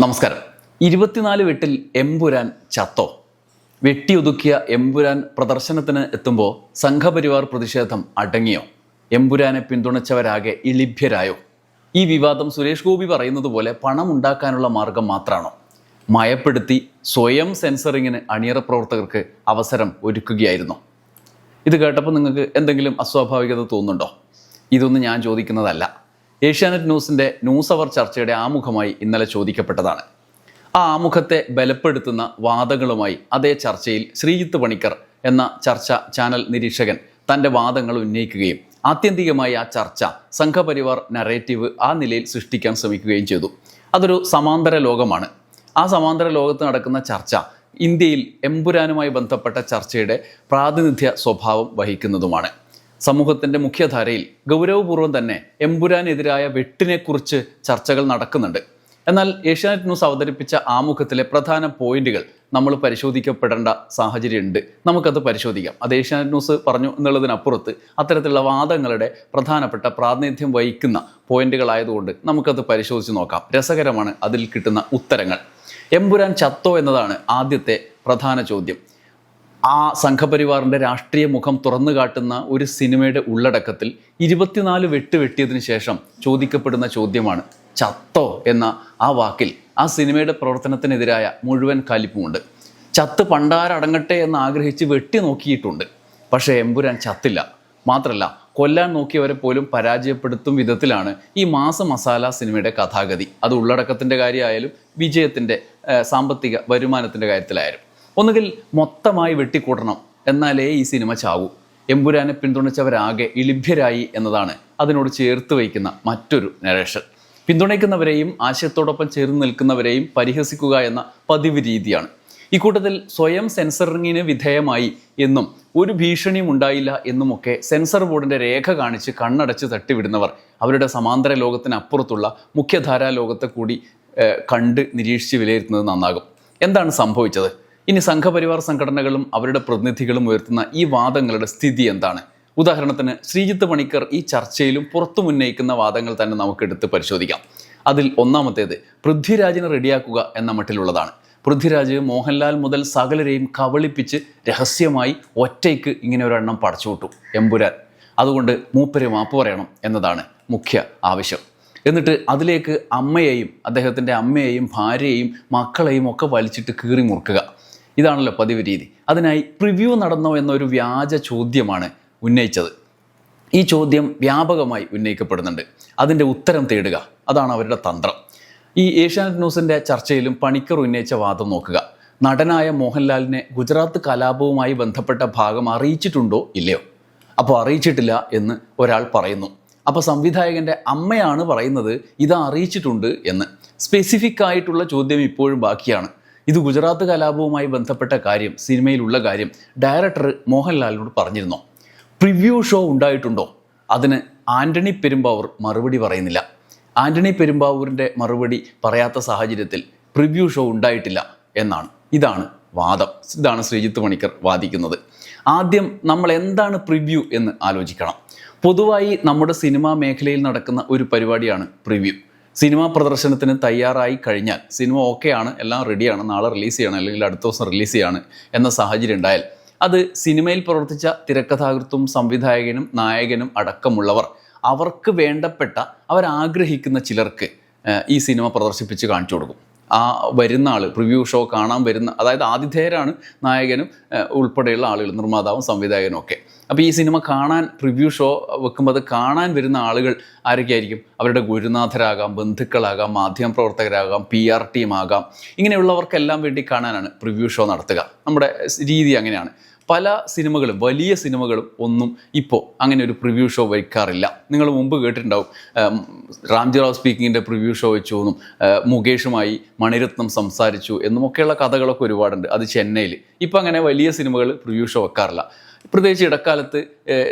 നമസ്കാരം. ഇരുപത്തിനാല് വെട്ടിൽ എമ്പുരാൻ ചത്തോ? വെട്ടിയൊതുക്കിയ എമ്പുരാൻ പ്രദർശനത്തിന് എത്തുമ്പോൾ സംഘപരിവാർ പ്രതിഷേധം അടങ്ങിയോ? എമ്പുരാനെ പിന്തുണച്ചവരാകെ ഇളിഭ്യരായോ? ഈ വിവാദം സുരേഷ് ഗോപി പറയുന്നത് പോലെ പണം ഉണ്ടാക്കാനുള്ള മാർഗം മാത്രമാണോ മയപ്പെടുത്തി സ്വയം സെൻസറിങ്ങിന് അണിയറ പ്രവർത്തകർക്ക് അവസരം ഒരുക്കുകയായിരുന്നു. ഇത് കേട്ടപ്പോൾ നിങ്ങൾക്ക് എന്തെങ്കിലും അസ്വാഭാവികത തോന്നുന്നുണ്ടോ? ഇതൊന്നും ഞാൻ ചോദിക്കുന്നതല്ല. ഏഷ്യാനെറ്റ് ന്യൂസിന്റെ ന്യൂസ് അവർ ചർച്ചയുടെ ആമുഖമായി ഇന്നലെ ചോദിക്കപ്പെട്ടതാണ്. ആ ആമുഖത്തെ ബലപ്പെടുത്തുന്ന വാദങ്ങളുമായി അതേ ചർച്ചയിൽ ശ്രീജിത്ത് പണിക്കർ എന്ന ചർച്ച ചാനൽ നിരീക്ഷകൻ തന്റെ വാദങ്ങൾ ഉന്നയിക്കുകയും ആത്യന്തികമായി ആ ചർച്ച സംഘപരിവാർ നറേറ്റീവ് ആ നിലയിൽ സൃഷ്ടിക്കാൻ ശ്രമിക്കുകയും ചെയ്തു. അതൊരു സമാന്തര ലോകമാണ്. ആ സമാന്തര ലോകത്ത് നടക്കുന്ന ചർച്ച ഇന്ത്യയിൽ എമ്പുരാനുമായി ബന്ധപ്പെട്ട ചർച്ചയുടെ പ്രാതിനിധ്യ സ്വഭാവം വഹിക്കുന്നതുമാണ്. സമൂഹത്തിന്റെ മുഖ്യധാരയിൽ ഗൗരവപൂർവം തന്നെ എമ്പുരാനെതിരായ വെട്ടിനെക്കുറിച്ച് ചർച്ചകൾ നടക്കുന്നുണ്ട്. എന്നാൽ ഏഷ്യാനെറ്റ് ന്യൂസ് അവതരിപ്പിച്ച ആമുഖത്തിലെ പ്രധാന പോയിന്റുകൾ നമ്മൾ പരിശോധിക്കപ്പെടേണ്ട സാഹചര്യമുണ്ട്. നമുക്കത് പരിശോധിക്കാം. അത് ഏഷ്യാനെറ്റ് ന്യൂസ് പറഞ്ഞു എന്നുള്ളതിനപ്പുറത്ത് അത്തരത്തിലുള്ള വാദങ്ങളുടെ പ്രധാനപ്പെട്ട പ്രാതിനിധ്യം വഹിക്കുന്ന പോയിന്റുകളായതുകൊണ്ട് നമുക്കത് പരിശോധിച്ച് നോക്കാം. രസകരമാണ് അതിൽ കിട്ടുന്ന ഉത്തരങ്ങൾ. എമ്പുരാൻ ചത്തോ എന്നതാണ് ആദ്യത്തെ പ്രധാന ചോദ്യം. ആ സംഘപരിവാറിന്റെ രാഷ്ട്രീയ മുഖം തുറന്നു കാട്ടുന്ന ഒരു സിനിമയുടെ ഉള്ളടക്കത്തിൽ ഇരുപത്തിനാല് വെട്ട് വെട്ടിയതിനു ശേഷം ചോദിക്കപ്പെടുന്ന ചോദ്യമാണ് ചത്തോ? എന്ന ആ വാക്കിൽ ആ സിനിമയുടെ പ്രവർത്തനത്തിനെതിരായ മുഴുവൻ കാലിപ്പുമുണ്ട്. ചത്ത് പണ്ടാരടങ്ങട്ടെ എന്ന് ആഗ്രഹിച്ച് വെട്ടി നോക്കിയിട്ടുണ്ട്. പക്ഷേ എമ്പുരാൻ ചത്തില്ല. മാത്രമല്ല കൊല്ലാൻ നോക്കിയവരെ പോലും പരാജയപ്പെടുത്തും വിധത്തിലാണ് ഈ മാസ മസാല സിനിമയുടെ കഥാഗതി. അത് ഉള്ളടക്കത്തിന്റെ കാര്യമായാലും വിജയത്തിന്റെ സാമ്പത്തിക വരുമാനത്തിന്റെ കാര്യത്തിലായാലും. ഒന്നുകിൽ മൊത്തമായി വെട്ടിക്കൂട്ടണം എന്നാലേ ഈ സിനിമ ചാവൂ. എമ്പുരാനെ പിന്തുണച്ചവരാകെ ഇളിഭ്യരായി എന്നതാണ് അതിനോട് ചേർത്ത് വയ്ക്കുന്ന മറ്റൊരു നരേഷൻ പിന്തുണയ്ക്കുന്നവരെയും ആശയത്തോടൊപ്പം ചേർന്ന് നിൽക്കുന്നവരെയും പരിഹസിക്കുക എന്ന പതിവ് രീതിയാണ്. ഇക്കൂട്ടത്തിൽ സ്വയം സെൻസറിങ്ങിന് വിധേയമായി എന്നും ഒരു ഭീഷണിയും ഉണ്ടായില്ല എന്നുമൊക്കെ സെൻസർ ബോർഡിന്റെ രേഖ കാണിച്ച് കണ്ണടച്ച് തട്ടിവിടുന്നവർ അവരുടെ സമാന്തര ലോകത്തിനപ്പുറത്തുള്ള മുഖ്യധാരാ ലോകത്തെ കൂടി കണ്ട് നിരീക്ഷിച്ച് വിലയിരുത്തുന്നത് നന്നാകും. എന്താണ് സംഭവിച്ചത്? ഇനി സംഘപരിവാർ സംഘടനകളും അവരുടെ പ്രതിനിധികളും ഉയർത്തുന്ന ഈ വാദങ്ങളുടെ സ്ഥിതി എന്താണ്? ഉദാഹരണത്തിന് ശ്രീജിത്ത് പണിക്കർ ഈ ചർച്ചയിലും പുറത്തു ഉന്നയിക്കുന്ന വാദങ്ങൾ തന്നെ നമുക്ക് എടുത്ത് പരിശോധിക്കാം. അതിൽ ഒന്നാമത്തേത് പൃഥ്വിരാജിനെ റെഡിയാക്കുക എന്ന മട്ടിലുള്ളതാണ്. പൃഥ്വിരാജ് മോഹൻലാൽ മുതൽ സകലരെയും കവളിപ്പിച്ച് രഹസ്യമായി ഒറ്റയ്ക്ക് ഇങ്ങനെ ഒരെണ്ണം പടച്ചുവിട്ടു എമ്പുരാൻ. അതുകൊണ്ട് മൂപ്പരെ മാപ്പ് പറയണം എന്നതാണ് മുഖ്യ ആവശ്യം. എന്നിട്ട് അതിലേക്ക് അമ്മയെയും അദ്ദേഹത്തിന്റെ അമ്മയെയും ഭാര്യയെയും മക്കളെയും ഒക്കെ വലിച്ചിട്ട് കീറി മുറുക്കുക. ഇതാണല്ലോ പതിവ് രീതി. അതിനായി പ്രിവ്യൂ നടന്നോ എന്നൊരു വ്യാജ ചോദ്യമാണ് ഉന്നയിച്ചത്. ഈ ചോദ്യം വ്യാപകമായി ഉന്നയിക്കപ്പെടുന്നുണ്ട്. അതിന്റെ ഉത്തരം തേടുക അതാണ് അവരുടെ തന്ത്രം. ഈ ഏഷ്യാനെറ്റ് ന്യൂസിന്റെ ചർച്ചയിലും പണിക്കർ ഉന്നയിച്ച വാദം നോക്കുക. നടനായ മോഹൻലാലിനെ ഗുജറാത്ത് കലാപവുമായി ബന്ധപ്പെട്ട ഭാഗം അറിയിച്ചിട്ടുണ്ടോ ഇല്ലയോ? അപ്പോൾ അറിയിച്ചിട്ടില്ല എന്ന് ഒരാൾ പറയുന്നു. അപ്പോൾ സംവിധായകന്റെ അമ്മയാണ് പറയുന്നത് ഇത് അറിയിച്ചിട്ടുണ്ട് എന്ന്. സ്പെസിഫിക് ആയിട്ടുള്ള ചോദ്യം ഇപ്പോഴും ബാക്കിയാണ്. ഇത് ഗുജറാത്ത് കലാപവുമായി ബന്ധപ്പെട്ട കാര്യം സിനിമയിലുള്ള കാര്യം ഡയറക്ടർ മോഹൻലാലിനോട് പറഞ്ഞിരുന്നോ. പ്രിവ്യൂ ഷോ ഉണ്ടായിട്ടുണ്ടോ? അതിന് ആന്റണി പെരുമ്പാവൂർ മറുപടി പറയുന്നില്ല. ആന്റണി പെരുമ്പാവൂരിന്റെ മറുപടി പറയാത്ത സാഹചര്യത്തിൽ പ്രിവ്യൂ ഷോ ഉണ്ടായിട്ടില്ല എന്നാണ്. ഇതാണ് വാദം. ഇതാണ് ശ്രീജിത്ത് മണിക്കർ വാദിക്കുന്നത്. ആദ്യം നമ്മൾ എന്താണ് പ്രിവ്യൂ എന്ന് ആലോചിക്കണം. പൊതുവായി നമ്മുടെ സിനിമാ മേഖലയിൽ നടക്കുന്ന ഒരു പരിപാടിയാണ് പ്രിവ്യൂ. സിനിമാ പ്രദർശനത്തിന് തയ്യാറായി കഴിഞ്ഞാൽ സിനിമ ഓക്കെയാണ് എല്ലാം റെഡിയാണ് നാളെ റിലീസ് ചെയ്യണം അല്ലെങ്കിൽ അടുത്ത ദിവസം റിലീസ് ചെയ്യാണ് എന്ന സാഹചര്യം ഉണ്ടായാൽ അത് സിനിമയിൽ പ്രവർത്തിച്ച തിരക്കഥാകൃത്തും സംവിധായകനും നായകനും അടക്കമുള്ളവർ അവർക്ക് വേണ്ടപ്പെട്ട അവരാഗ്രഹിക്കുന്ന ചിലർക്ക് ഈ സിനിമ പ്രദർശിപ്പിച്ച് കാണിച്ചു കൊടുക്കും. ആ വരുന്ന ആൾ പ്രിവ്യൂ ഷോ കാണാൻ വരുന്ന അതായത് ആതിഥേയരാണ് നായകനും ഉൾപ്പെടെയുള്ള ആളുകൾ നിർമ്മാതാവും സംവിധായകനും ഒക്കെ. അപ്പോൾ ഈ സിനിമ കാണാൻ റിവ്യൂ ഷോ വെക്കുമ്പോൾ അത് കാണാൻ വരുന്ന ആളുകൾ ആരൊക്കെയായിരിക്കും? അവരുടെ ഗുരുനാഥരാകാം ബന്ധുക്കളാകാം മാധ്യമപ്രവർത്തകരാകാം പി ആർ ടീം ആകാം. ഇങ്ങനെയുള്ളവർക്കെല്ലാം വേണ്ടി കാണാനാണ് റിവ്യൂ ഷോ നടത്തുക. നമ്മുടെ രീതി അങ്ങനെയാണ്. പല സിനിമകളും വലിയ സിനിമകളും ഒന്നും ഇപ്പോൾ അങ്ങനെ ഒരു പ്രിവ്യൂ ഷോ വയ്ക്കാറില്ല. നിങ്ങൾ മുമ്പ് കേട്ടിട്ടുണ്ടാവും ഉം, റാംജി റാവ് സ്പീക്കിങ്ങിന്റെ പ്രിവ്യൂ ഷോ വെച്ചു എന്നും മുകേഷുമായി മണിരത്നം സംസാരിച്ചു എന്നുമൊക്കെയുള്ള കഥകളൊക്കെ ഒരുപാടുണ്ട്. അത് ചെന്നൈയിൽ ഇപ്പോൾ അങ്ങനെ വലിയ സിനിമകൾ പ്രിവ്യൂ ഷോ വെക്കാറില്ല. പ്രത്യേകിച്ച് ഇടക്കാലത്ത്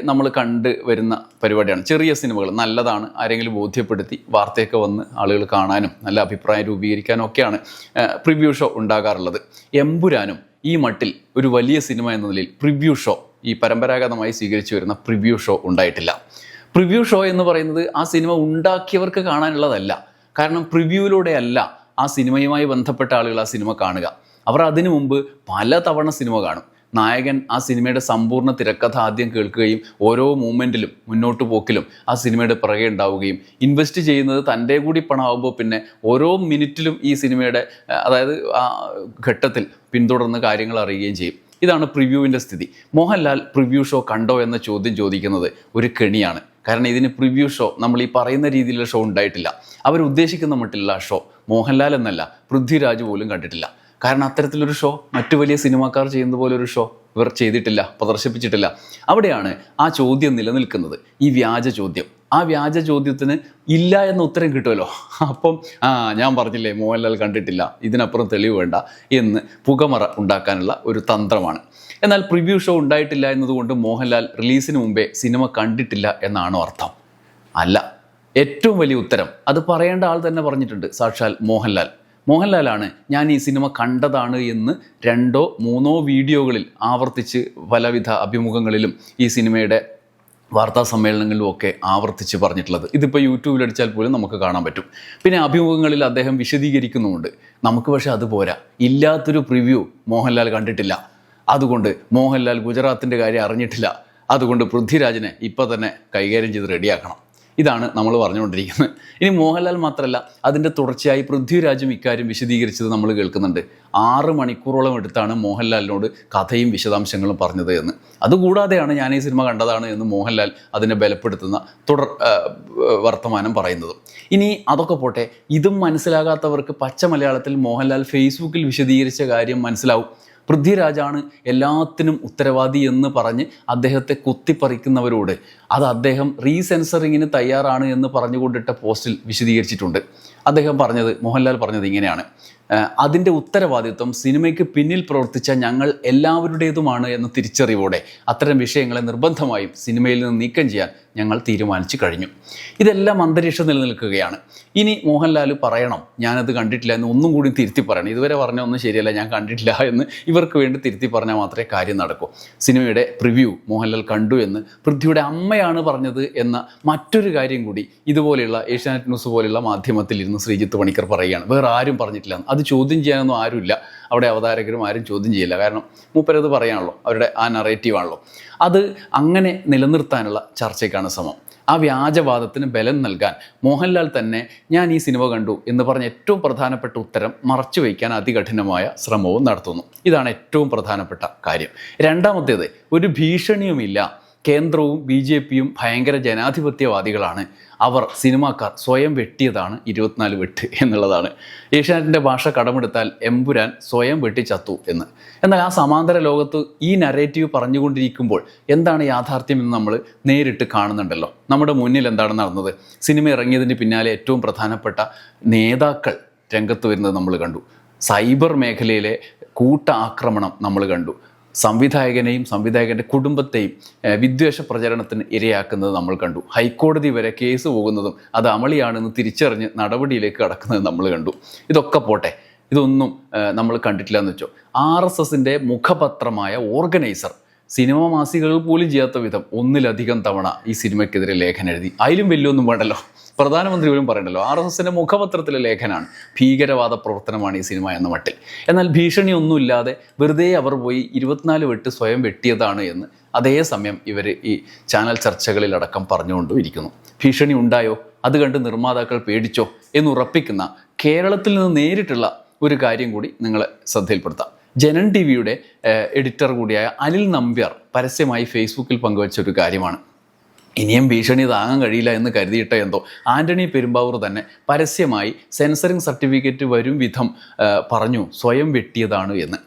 നമ്മൾ കണ്ട് വരുന്ന പരിപാടിയാണ്. ചെറിയ സിനിമകൾ നല്ലതാണ്. ആരെങ്കിലും ബോധ്യപ്പെടുത്തി വാർത്തയൊക്കെ വന്ന് ആളുകൾ കാണാനും നല്ല അഭിപ്രായം രൂപീകരിക്കാനും ഒക്കെയാണ് പ്രിവ്യൂ ഷോ ഉണ്ടാകാറുള്ളത്. എമ്പുരാനും ഈ മട്ടിൽ ഒരു വലിയ സിനിമ എന്ന നിലയിൽ പ്രിവ്യൂ ഷോ ഈ പരമ്പരാഗതമായി സ്വീകരിച്ചു വരുന്ന പ്രിവ്യൂ ഷോ ഉണ്ടായിട്ടില്ല. പ്രിവ്യൂ ഷോ എന്ന് പറയുന്നത് ആ സിനിമ ഉണ്ടാക്കിയവർക്ക് കാണാനുള്ളതല്ല. കാരണം പ്രിവ്യൂവിലൂടെ അല്ല ആ സിനിമയുമായി ബന്ധപ്പെട്ട ആളുകൾ ആ സിനിമ കാണുക. അവർ അതിനു മുമ്പ് പല തവണ സിനിമ കാണും. നായകൻ ആ സിനിമയുടെ സമ്പൂർണ തിരക്കഥ ആദ്യം കേൾക്കുകയും ഓരോ മൂമെന്റിലും മുന്നോട്ട് പോക്കിലും ആ സിനിമയുടെ പിറകെ ഉണ്ടാവുകയും ഇൻവെസ്റ്റ് ചെയ്യുന്നത് തന്റെ കൂടി പണമാകുമ്പോൾ പിന്നെ ഓരോ മിനിറ്റിലും ഈ സിനിമയുടെ അതായത് ആ ഘട്ടത്തിൽ പിന്തുടർന്ന് കാര്യങ്ങൾ അറിയുകയും ചെയ്യും. ഇതാണ് പ്രിവ്യൂവിന്റെ സ്ഥിതി. മോഹൻലാൽ പ്രിവ്യൂ ഷോ കണ്ടോ എന്ന ചോദ്യം ചോദിക്കുന്നത് ഒരു കെണിയാണ്. കാരണം ഇതിന് പ്രിവ്യൂ ഷോ നമ്മൾ ഈ പറയുന്ന രീതിയിലുള്ള ഷോ ഉണ്ടായിട്ടില്ല. അവർ ഉദ്ദേശിക്കുന്ന മട്ടിലുള്ള ഷോ മോഹൻലാൽ എന്നല്ല പൃഥ്വിരാജ് പോലും കണ്ടിട്ടില്ല. കാരണം അത്തരത്തിലൊരു ഷോ മറ്റു വലിയ സിനിമാക്കാർ ചെയ്യുന്ന പോലെ ഒരു ഷോ ഇവർ ചെയ്തിട്ടില്ല പ്രദർശിപ്പിച്ചിട്ടില്ല. അവിടെയാണ് ആ ചോദ്യം നിലനിൽക്കുന്നത്. ഈ വ്യാജ ചോദ്യം. ആ വ്യാജ ചോദ്യത്തിന് ഇല്ല എന്ന ഉത്തരം കിട്ടുമല്ലോ. അപ്പം ആ ഞാൻ പറഞ്ഞില്ലേ മോഹൻലാൽ കണ്ടിട്ടില്ല ഇതിനപ്പുറം തെളിവ് വേണ്ട എന്ന് പുകമറ ഉണ്ടാക്കാനുള്ള ഒരു തന്ത്രമാണ്. എന്നാൽ പ്രിവ്യൂ ഷോ ഉണ്ടായിട്ടില്ല എന്നതുകൊണ്ട് മോഹൻലാൽ റിലീസിന് മുമ്പേ സിനിമ കണ്ടിട്ടില്ല എന്നാണോ അർത്ഥം. അല്ല ഏറ്റവും വലിയ ഉത്തരം അത് പറയേണ്ട ആൾ തന്നെ പറഞ്ഞിട്ടുണ്ട് സാക്ഷാൽ മോഹൻലാൽ. മോഹൻലാലാണ് ഞാൻ ഈ സിനിമ കണ്ടതാണ് എന്ന് രണ്ടോ മൂന്നോ വീഡിയോകളിൽ ആവർത്തിച്ച് പലവിധ അഭിമുഖങ്ങളിലും ഈ സിനിമയുടെ വാർത്താ സമ്മേളനങ്ങളിലും ഒക്കെ ആവർത്തിച്ച് പറഞ്ഞിട്ടുള്ളത്. ഇതിപ്പോൾ യൂട്യൂബിൽ അടിച്ചാൽ പോലും നമുക്ക് കാണാൻ പറ്റും. പിന്നെ അഭിമുഖങ്ങളിൽ അദ്ദേഹം വിശദീകരിക്കുന്നുമുണ്ട്. നമുക്ക് പക്ഷേ അത് പോരാ. ഇല്ലാത്തൊരു പ്രിവ്യൂ മോഹൻലാൽ കണ്ടിട്ടില്ല. അതുകൊണ്ട് മോഹൻലാൽ ഗുജറാത്തിന്റെ കാര്യം അറിഞ്ഞിട്ടില്ല. അതുകൊണ്ട് പൃഥ്വിരാജിനെ ഇപ്പം തന്നെ കൈകാര്യം ചെയ്ത് റെഡിയാക്കണം ഇതാണ് നമ്മൾ പറഞ്ഞുകൊണ്ടിരിക്കുന്നത്. ഇനി മോഹൻലാൽ മാത്രമല്ല അതിന്റെ തുടർച്ചയായി പൃഥ്വിരാജും ഇക്കാര്യം വിശദീകരിച്ചത് നമ്മൾ കേൾക്കുന്നുണ്ട്. ആറ് മണിക്കൂറോളം എടുത്താണ് മോഹൻലാലിനോട് കഥയും വിശദാംശങ്ങളും പറഞ്ഞത് എന്ന്. അതുകൂടാതെയാണ് ഞാൻ ഈ സിനിമ കണ്ടതാണ് എന്ന് മോഹൻലാൽ അതിനെ ബലപ്പെടുത്തുന്ന തുടർ വർത്തമാനം പറയുന്നത്. ഇനി അതൊക്കെ പോട്ടെ ഇതും മനസ്സിലാകാത്തവർക്ക് പച്ച മലയാളത്തിൽ മോഹൻലാൽ ഫേസ്ബുക്കിൽ വിശദീകരിച്ച കാര്യം മനസ്സിലാവും. പൃഥ്വിരാജാണ് എല്ലാത്തിനും ഉത്തരവാദി എന്ന് പറഞ്ഞ് അദ്ദേഹത്തെ കുത്തിപ്പറിക്കുന്നവരോട്. അത് അദ്ദേഹം റീസെൻസറിങ്ങിന് തയ്യാറാണ് എന്ന് പറഞ്ഞുകൊണ്ടിട്ട പോസ്റ്റിൽ വിശദീകരിച്ചിട്ടുണ്ട്. അദ്ദേഹം പറഞ്ഞത് മോഹൻലാൽ പറഞ്ഞത് ഇങ്ങനെയാണ്. "ഏഹ് അതിന്റെ ഉത്തരവാദിത്വം സിനിമയ്ക്ക് പിന്നിൽ പ്രവർത്തിച്ച ഞങ്ങൾ എല്ലാവരുടേതുമാണ് എന്ന തിരിച്ചറിവോടെ അത്തരം വിഷയങ്ങളെ നിർബന്ധമായും സിനിമയിൽ നിന്ന് നീക്കം ചെയ്യാൻ ഞങ്ങൾ തീരുമാനിച്ചു കഴിഞ്ഞു. ഇതെല്ലാം അന്തരീക്ഷം നിലനിൽക്കുകയാണ്. ഇനി മോഹൻലാൽ പറയണം ഞാനത് കണ്ടിട്ടില്ല എന്ന് ഒന്നും കൂടി തിരുത്തി പറയണം. ഇതുവരെ പറഞ്ഞ ഒന്നും ശരിയല്ല ഞാൻ കണ്ടിട്ടില്ല എന്ന് ഇവർക്ക് വേണ്ടി തിരുത്തി പറഞ്ഞാൽ മാത്രമേ കാര്യം നടക്കൂ. സിനിമയുടെ പ്രിവ്യൂ മോഹൻലാൽ കണ്ടു എന്ന് പൃഥ്വിയുടെ അമ്മയാണ് പറഞ്ഞത് എന്ന മറ്റൊരു കാര്യം കൂടി ഇതുപോലെയുള്ള ഏഷ്യാനെറ്റ് ന്യൂസ് പോലെയുള്ള മാധ്യമത്തിൽ ഇരുന്ന് ശ്രീജിത്ത് പണിക്കർ പറയുകയാണ്. വേറെ ആരും പറഞ്ഞിട്ടില്ല. അത് ചോദ്യം ചെയ്യാനൊന്നും ആരുമില്ല. അവിടെ അവതാരകരും ആരും ചോദ്യം ചെയ്യില്ല. കാരണം മൂപ്പരത് പറയാണല്ലോ. അവരുടെ ആ നറേറ്റീവാണല്ലോ അത് അങ്ങനെ നിലനിർത്താനുള്ള ചർച്ചയ്ക്കാണ് ശ്രമം ആ വ്യാജവാദത്തിന് ബലം നൽകാൻ മോഹൻലാൽ തന്നെ ഞാൻ ഈ സിനിമ കണ്ടു എന്ന് പറഞ്ഞ ഏറ്റവും പ്രധാനപ്പെട്ട ഉത്തരം മറച്ചു വയ്ക്കാൻ അതികഠിനമായ ശ്രമവും നടത്തുന്നു. ഇതാണ് ഏറ്റവും പ്രധാനപ്പെട്ട കാര്യം. രണ്ടാമത്തേത് ഒരു ഭീഷണിയുമില്ല. കേന്ദ്രവും ബി ജെ പിയും ഭയങ്കര ജനാധിപത്യവാദികളാണ്. അവർ സിനിമാക്കാർ സ്വയം വെട്ടിയതാണ് ഇരുപത്തിനാല് വെട്ട് എന്നുള്ളതാണ്. ഏഷ്യാനെറ്റിന്റെ ഭാഷ കടമെടുത്താൽ എമ്പുരാൻ സ്വയം വെട്ടി ചത്തു എന്ന്. എന്നാൽ ആ സമാന്തര ലോകത്ത് ഈ നരേറ്റീവ് പറഞ്ഞുകൊണ്ടിരിക്കുമ്പോൾ എന്താണ് യാഥാർത്ഥ്യം എന്ന് നമ്മൾ നേരിട്ട് കാണുന്നുണ്ടല്ലോ. നമ്മുടെ മുന്നിൽ എന്താണ് നടന്നത്? സിനിമ ഇറങ്ങിയതിന് പിന്നാലെ ഏറ്റവും പ്രധാനപ്പെട്ട നേതാക്കൾ രംഗത്ത് വരുന്നത് നമ്മൾ കണ്ടു. സൈബർ മേഖലയിലെ കൂട്ട ആക്രമണം നമ്മൾ കണ്ടു. സംവിധായകനെയും സംവിധായകന്റെ കുടുംബത്തെയും വിദ്വേഷ പ്രചരണത്തിന് ഇരയാക്കുന്നത് നമ്മൾ കണ്ടു. ഹൈക്കോടതി വരെ കേസ് പോകുന്നതും അത് അമളിയാണെന്ന് തിരിച്ചറിഞ്ഞ് നടപടിയിലേക്ക് കടക്കുന്നത് നമ്മൾ കണ്ടു. ഇതൊക്കെ പോട്ടെ ഇതൊന്നും നമ്മൾ കണ്ടിട്ടില്ല എന്ന് വെച്ചോ. ആർ എസ് എസിന്റെ മുഖപത്രമായ ഓർഗനൈസർ സിനിമ മാസികകൾ പോലും ചെയ്യാത്ത വിധം ഒന്നിലധികം തവണ ഈ സിനിമയ്ക്കെതിരെ ലേഖനം എഴുതി. അതിലും വലിയൊന്നും വേണ്ടല്ലോ. പ്രധാനമന്ത്രി പോലും പറയണ്ടല്ലോ. ആർ എസ് എസിന്റെ മുഖപത്രത്തിലെ ലേഖനാണ് ഭീകരവാദ പ്രവർത്തനമാണ് ഈ സിനിമ എന്ന മട്ടിൽ. എന്നാൽ ഭീഷണിയൊന്നുമില്ലാതെ വെറുതെ അവർ പോയി ഇരുപത്തിനാല് വെട്ട് സ്വയം വെട്ടിയതാണ് എന്ന് അതേസമയം ഇവർ ഈ ചാനൽ ചർച്ചകളിലടക്കം പറഞ്ഞുകൊണ്ടും ഇരിക്കുന്നു. ഭീഷണി ഉണ്ടായോ? അത് കണ്ട് നിർമ്മാതാക്കൾ പേടിച്ചോ? എന്ന് ഉറപ്പിക്കുന്ന കേരളത്തിൽ നിന്ന് നേരിട്ടുള്ള ഒരു കാര്യം കൂടി നിങ്ങളെ ശ്രദ്ധയിൽപ്പെടുത്താം. ജനൻ ടി വിയുടെ എഡിറ്റർ കൂടിയായ അനിൽ നമ്പ്യാർ പരസ്യമായി ഫേസ്ബുക്കിൽ പങ്കുവച്ച ഒരു കാര്യമാണ്. ഇനിയും ഭീഷണി താങ്ങാൻ കഴിയില്ല എന്ന് കരുതിയിട്ട എന്തോ ആന്റണി പെരുമ്പാവൂർ തന്നെ പരസ്യമായി സെൻസറിങ് സർട്ടിഫിക്കറ്റ് വരും വിധം പറഞ്ഞു സ്വയം വെട്ടിയതാണ് എന്ന്.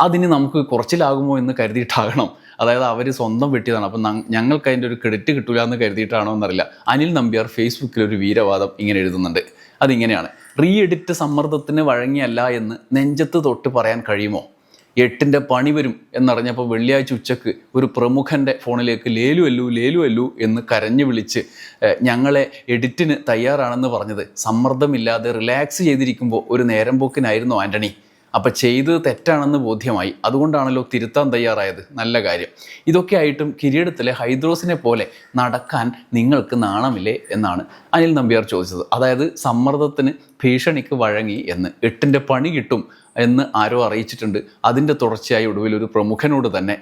അതിന് നമുക്ക് കുറച്ചിലാകുമോ എന്ന് കരുതിയിട്ടാകണം. അതായത് അവർ സ്വന്തം വെട്ടിയതാണ്. അപ്പം ഞങ്ങൾക്ക് അതിന്റെ ഒരു ക്രെഡിറ്റ് കിട്ടില്ല എന്ന് കരുതിയിട്ടാണോ എന്നറിയില്ല. അനിൽ നമ്പ്യാർ ഫേസ്ബുക്കിൽ ഒരു വീരവാദം ഇങ്ങനെ എഴുതുന്നുണ്ട്. അതിങ്ങനെയാണ്. റീ എഡിറ്റ് സമ്മർദ്ദത്തിന് വഴങ്ങിയല്ല എന്ന് നെഞ്ചത്ത് തൊട്ട് പറയാൻ കഴിയുമോ? എട്ടിന്റെ പണി വരും എന്നറിഞ്ഞപ്പോൾ വെള്ളിയാഴ്ച ഉച്ചയ്ക്ക് ഒരു പ്രമുഖന്റെ ഫോണിലേക്ക് ലേലു അല്ലു ലേലു അല്ലു എന്ന് കരഞ്ഞു വിളിച്ച് ഞങ്ങളെ എഡിറ്റിന് തയ്യാറാണെന്ന് പറഞ്ഞത്. സമ്മർദ്ദമില്ലാതെ റിലാക്സ് ചെയ്തിരിക്കുമ്പോൾ ഒരു നേരം പോക്കിനായിരുന്നു ആന്റണി അപ്പം ചെയ്തത് തെറ്റാണെന്ന് ബോധ്യമായി. അതുകൊണ്ടാണല്ലോ തിരുത്താൻ തയ്യാറായത്. നല്ല കാര്യം. ഇതൊക്കെ ആയിട്ടും കിരീടത്തിലെ ഹൈദ്രോസിനെ പോലെ നടക്കാൻ നിങ്ങൾക്ക് നാണമില്ലേ എന്നാണ് അനിൽ നമ്പ്യാർ ചോദിച്ചത്. അതായത് സമ്മർദ്ദത്തിന് ഭീഷണിക്ക് വഴങ്ങി എന്ന് എട്ടിന്റെ പണി കിട്ടും എന്ന് ആരോ അറിയിച്ചിട്ടുണ്ട്. അതിന്റെ തുടർച്ചയായി ഒടുവിൽ ഒരു പ്രമുഖനോട് തന്നെ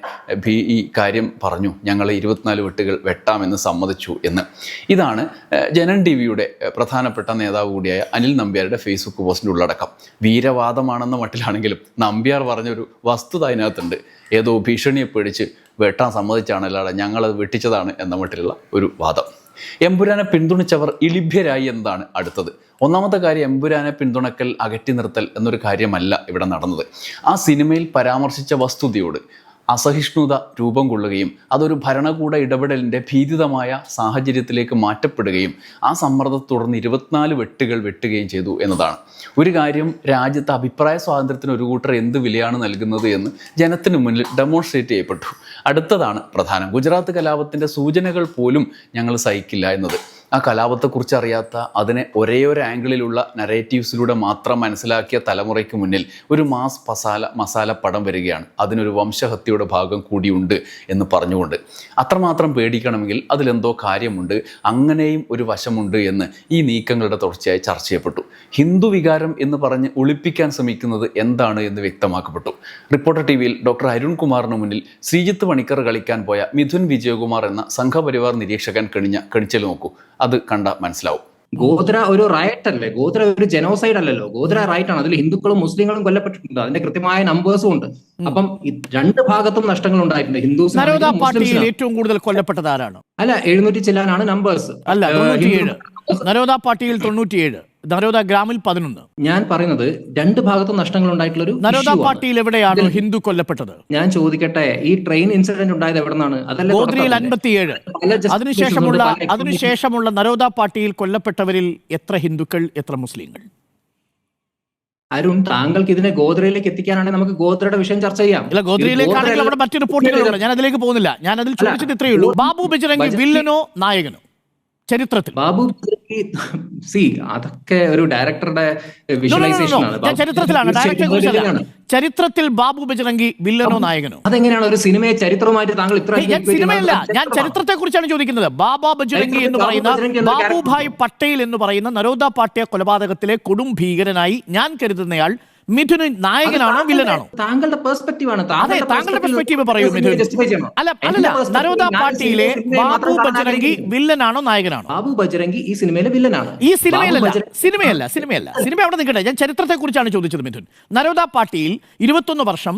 ഭീ ഈ കാര്യം പറഞ്ഞു. ഞങ്ങൾ ഇരുപത്തിനാല് വെട്ടുകൾ വെട്ടാമെന്ന് സമ്മതിച്ചു എന്ന്. ഇതാണ് ജനൻ ടി വിയുടെ പ്രധാനപ്പെട്ട നേതാവ് കൂടിയായ അനിൽ നമ്പ്യാരുടെ ഫേസ്ബുക്ക് പോസ്റ്റിന്റെ ഉള്ളടക്കം. വീരവാദമാണെന്ന മട്ടിലാണെങ്കിലും നമ്പ്യാർ പറഞ്ഞൊരു വസ്തുത അതിനകത്തുണ്ട്. ഏതോ ഭീഷണിയെ പേടിച്ച് വെട്ടാൻ സമ്മതിച്ചാണല്ലാതെ ഞങ്ങളത് വെട്ടിച്ചതാണ് എന്ന മട്ടിലുള്ള ഒരു വാദം. എമ്പുരാനെ പിന്തുണച്ചവർ ഇളിഭ്യരായി എന്നതാണ് അടുത്തത്. ഒന്നാമത്തെ കാര്യം എമ്പുരാനെ പിന്തുണക്കൽ അകറ്റി നിർത്തൽ എന്നൊരു കാര്യമല്ല ഇവിടെ നടന്നത്. ആ സിനിമയിൽ പരാമർശിച്ച വസ്തുതയോട് അസഹിഷ്ണുത രൂപം കൊള്ളുകയും അതൊരു ഭരണകൂട ഇടപെടലിന്റെ ഭീതിതമായ സാഹചര്യത്തിലേക്ക് മാറ്റപ്പെടുകയും ആ സമ്മർദ്ദത്തെ തുടർന്ന് ഇരുപത്തിനാല് വെട്ടുകൾ വെട്ടുകയും ചെയ്തു എന്നതാണ്. ഒരു കാര്യം രാജ്യത്ത് അഭിപ്രായ സ്വാതന്ത്ര്യത്തിന് ഒരു കൂട്ടർ എന്ത് വിലയാണ് നൽകുന്നത് എന്ന് ജനത്തിന് മുന്നിൽ ഡെമോൺസ്ട്രേറ്റ് ചെയ്യപ്പെട്ടു. അടുത്തതാണ് പ്രധാനം. ഗുജറാത്ത് കലാപത്തിന്റെ സൂചനകൾ പോലും ഞങ്ങൾ സഹിക്കില്ല എന്നത്. ആ കലാപത്തെക്കുറിച്ച് അറിയാത്ത അതിനെ ഒരേ ഒരു ആംഗിളിലുള്ള നരേറ്റീവ്സിലൂടെ മാത്രം മനസ്സിലാക്കിയ തലമുറയ്ക്ക് മുന്നിൽ ഒരു മാസ് പസാല മസാല പടം വരികയാണ്. അതിനൊരു വംശഹത്യയുടെ ഭാഗം കൂടിയുണ്ട് എന്ന് പറഞ്ഞുകൊണ്ട്. അത്രമാത്രം പേടിക്കണമെങ്കിൽ അതിലെന്തോ കാര്യമുണ്ട് അങ്ങനെയും ഒരു വശമുണ്ട് എന്ന് ഈ നീക്കങ്ങളുടെ തുടർച്ചയായി ചർച്ച ചെയ്യപ്പെട്ടു. ഹിന്ദു വികാരം എന്ന് പറഞ്ഞ് ഒളിപ്പിക്കാൻ ശ്രമിക്കുന്നത് എന്താണ് എന്ന് വ്യക്തമാക്കപ്പെട്ടു. റിപ്പോർട്ടർ ടി വിയിൽ ഡോക്ടർ അരുൺകുമാറിന് മുന്നിൽ ശ്രീജിത്ത് പണിക്കർ കളിക്കാൻ പോയ മിഥുൻ വിജയകുമാർ എന്ന സംഘപരിവാർ നിരീക്ഷകൻ കണിഞ്ഞ കണിച്ചൽ നോക്കൂ. അത് കണ്ട മനസ്സിലാവും. ഗോത്ര ഒരു റൈറ്റ് അല്ലേ? ഗോത്ര ഒരു ജനോസൈഡ് അല്ലല്ലോ. ഗോത്ര റൈറ്റ് ആണ്. അതിൽ ഹിന്ദുക്കളും മുസ്ലിങ്ങളും കൊല്ലപ്പെട്ടിട്ടുണ്ട്. അതിന്റെ കൃത്യമായ നമ്പേഴ്സും ഉണ്ട്. അപ്പം രണ്ട് ഭാഗത്തും നഷ്ടങ്ങൾ ഉണ്ടായിട്ടുണ്ട്. ഹിന്ദുസ് ഏറ്റവും കൂടുതൽ കൊല്ലപ്പെട്ടത് ആരാണ്? അല്ല എഴുന്നൂറ്റി ചില്ലാനാണ് നമ്പേഴ്സ് അല്ല നരോദ പാർട്ടിയിൽ തൊണ്ണൂറ്റിയേഴ്. നരോദ ഗ്രാമിൽ പതിനൊന്ന്. ഞാൻ പറയുന്നത് രണ്ട് ഭാഗത്തും നഷ്ടങ്ങൾ ഉണ്ടായിട്ടുള്ള ഒരു നരോദ പാർട്ടിയിൽ എവിടെയാണ് ഹിന്ദു കൊല്ലപ്പെട്ടത്? ഞാൻ ചോദിക്കട്ടെ ഈ ട്രെയിൻ ഇൻസിഡന്റ് ഉണ്ടായത് എവിടെ നിന്നാണ് അൻപത്തിയേഴ്. അതിനുശേഷമുള്ള അതിനുശേഷമുള്ള നരോദ പാർട്ടിയിൽ കൊല്ലപ്പെട്ടവരിൽ എത്ര ഹിന്ദുക്കൾ എത്ര മുസ്ലിങ്ങൾ? അരുൺ താങ്കൾക്ക് ഇതിനെ ഗോദ്രയിലേക്ക് എത്തിക്കാനാണെങ്കിൽ നമുക്ക് ഗോദ്രയുടെ വിഷയം ചർച്ച ചെയ്യാം. ഇല്ല ഗോദ്രയിലേക്കാണെങ്കിൽ അവിടെ മറ്റു റിപ്പോർട്ടുകളുണ്ട് ഞാൻ അതിലേക്ക് പോകുന്നില്ല. ഞാൻ അതിൽ ചോദിച്ചിട്ട് ഇത്രയേ ഉള്ളൂ. ബാബു ബജരംഗി വില്ലനോ നായകനോ? ചരിത്രത്തിൽ. ബാബു സി അതൊക്കെ ഒരു ഡയറക്ടറുടെ ചരിത്രത്തിലാണ്. ഡയറക്ടറെ ചരിത്രത്തിൽ ബാബു ബജരംഗി വില്ലനോ നായകനോ? അതെങ്ങനെയാണ് ഒരു സിനിമയെ ചരിത്രമായിട്ട് താങ്കൾ ഇത്ര സിനിമയല്ല. ഞാൻ ചരിത്രത്തെ കുറിച്ചാണ് ചോദിക്കുന്നത്. ബാബ ബജരംഗി എന്ന് പറയുന്ന ബാബുഭായ് പട്ടേൽ എന്ന് പറയുന്ന നരോദ പാട്യ കൊലപാതകത്തിലെ കൊടും ഭീകരനായി ഞാൻ കരുതുന്നയാൾ മിഥുന് നായകനാണോ വില്ലനാണോ? താങ്കളുടെ പെർസ്പെക്റ്റീവ് ആണ്. അതെ താങ്കളുടെ പെർസ്പെക്റ്റീവ് പറയൂ മിഥുൻ. അല്ല അല്ല നരോദ പാർട്ടിയിലെ ബാബു ബജരംഗി വില്ലനാണോ നായകനാണോ? ബാബു ബജരംഗി ഈ സിനിമയിലെ വില്ലനാണ്. ഈ സിനിമയിലല്ല സിനിമയല്ല സിനിമയല്ല. സിനിമ അവിടെ നിൽക്കട്ടെ. ഞാൻ ചരിത്രത്തെ കുറിച്ചാണ് ചോദിച്ചത് മിഥുൻ. നരോദ പാർട്ടിയിൽ ഇരുപത്തൊന്ന് വർഷം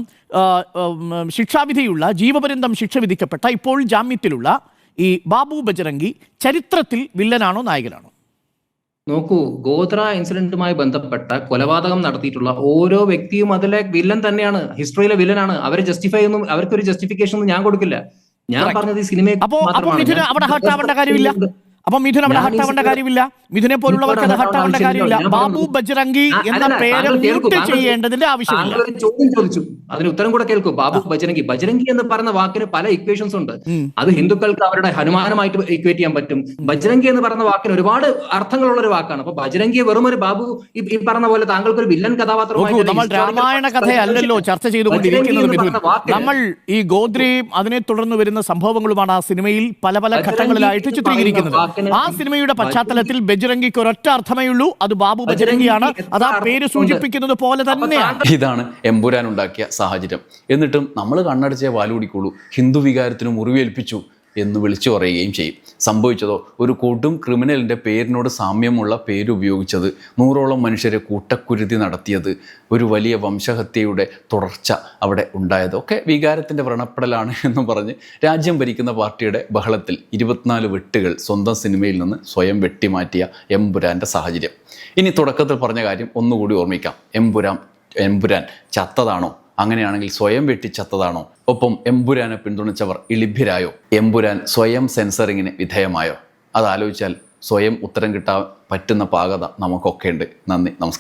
ശിക്ഷാവിധിയുള്ള ജീവപര്യന്തം ശിക്ഷ വിധിക്കപ്പെട്ട ഇപ്പോൾ ജാമ്യത്തിലുള്ള ഈ ബാബു ബജരംഗി ചരിത്രത്തിൽ വില്ലനാണോ നായകനാണോ? നോക്കൂ ഗോത്ര ഇൻസിഡന്റുമായി ബന്ധപ്പെട്ട കൊലപാതകം നടത്തിയിട്ടുള്ള ഓരോ വ്യക്തിയും അതിലെ വില്ലൻ തന്നെയാണ്. ഹിസ്റ്ററിയിലെ വില്ലനാണ് അവരെ ജസ്റ്റിഫൈ ഒന്നും അവർക്ക് ഒരു ജസ്റ്റിഫിക്കേഷൻ ഒന്നും ഞാൻ കൊടുക്കില്ല. ഞാൻ. പറഞ്ഞത് ഈ സിനിമയെ അപ്പോ മിഥുൻ അവിടെ ഈ കാര്യമില്ല. മിഥുനെ പോലുള്ളവർക്ക് അത് ഇപ്പോൾ ഹർട്ടാവേണ്ട കാര്യമില്ല. ബാബു ബജ്രംഗി എന്ന പേര് മ്യൂട്ട് ചെയ്യേണ്ടതിന്റെ ആവശ്യമില്ല. ചോദ്യം ചോദിച്ചു. അതിന് ഉത്തരം കൂടെ കേൾക്കൂ. ബാബു ബജ്രംഗി. ബജ്രംഗി എന്ന് പറയുന്ന വാക്കിന് പല ഇക്വേഷൻസ് ഉണ്ട്. അത് ഹിന്ദുക്കൾക്ക് അവരുടെ ഹനുമാനമായിട്ട് ഇക്വേറ്റ് ചെയ്യാൻ പറ്റും. ബജ്രംഗി എന്ന് പറയുന്ന വാക്കിന് ഒരുപാട് അർത്ഥങ്ങളുള്ള ഒരു വാക്കാണ്. അപ്പൊ ബജ്രംഗി വെറും ഒരു ബാബു ഈ പറഞ്ഞ പോലെ താങ്കൾക്ക് ഒരു വില്ലൻ നമ്മൾ രാമായണ കഥയല്ലല്ലോ ചർച്ച ചെയ്തുകൊണ്ടിരിക്കുന്നത് നമ്മൾ ഈ ഗോദ്രയും അതിനെ തുടർന്ന് വരുന്ന സംഭവങ്ങളുമാണ് ആ സിനിമയിൽ പല പല ഘട്ടങ്ങളിലായിട്ട് ചിത്രീകരിക്കുന്നത്. ആ സിനിമയുടെ പശ്ചാത്തലത്തിൽ ബജരംഗിക്ക് ഒരൊറ്റ അർത്ഥമേ ഉള്ളൂ. അത് ബാബു ബജ്രംഗിയാണ് അത് ആ പേര് സൂചിപ്പിക്കുന്നത് പോലെ തന്നെയാണ് ഇതാണ് എമ്പുരാൻ ഉണ്ടാക്കിയ സാഹചര്യം. എന്നിട്ടും നമ്മൾ കണ്ണടച്ചേ വാലുപിടിക്കുള്ളൂ ഹിന്ദു വികാരത്തിന് മുറിവേൽപ്പിച്ചു. എന്ന് വിളിച്ചു പറയുകയും ചെയ്യും. സംഭവിച്ചതോ? ഒരു കൊടും ക്രിമിനലിന്റെ പേരിനോട് സാമ്യമുള്ള പേരുപയോഗിച്ചത് നൂറോളം മനുഷ്യരെ കൂട്ടക്കുരുതി നടത്തിയത് ഒരു വലിയ വംശഹത്യയുടെ തുടർച്ച അവിടെ ഉണ്ടായത്. ഒക്കെ വികാരത്തിന്റെ വ്രണപ്പെടലാണ് എന്ന് പറഞ്ഞ് രാജ്യം ഭരിക്കുന്ന പാർട്ടിയുടെ ബഹളത്തിൽ ഇരുപത്തിനാല് വെട്ടുകൾ സ്വന്തം സിനിമയിൽ നിന്ന് സ്വയം വെട്ടിമാറ്റിയ എംപുരാന്റെ സാഹചര്യം. ഇനി തുടക്കത്തിൽ പറഞ്ഞ കാര്യം ഒന്നുകൂടി ഓർമ്മിക്കാം. എംപുരാൻ എംപുരാൻ ചത്തതാണോ? അങ്ങനെയാണെങ്കിൽ സ്വയം വെട്ടിച്ചത്തതാണോ? ഒപ്പം എമ്പുരാനെ പിന്തുണച്ചവർ ഇളിഭ്യരായോ? എമ്പുരാൻ സ്വയം സെൻസറിങ്ങിന് വിധേയമായോ? അതാലോചിച്ചാൽ സ്വയം ഉത്തരം കിട്ടാൻ പറ്റുന്ന പാകത നമുക്കൊക്കെ ഉണ്ട് നന്ദി. നമസ്കാരം.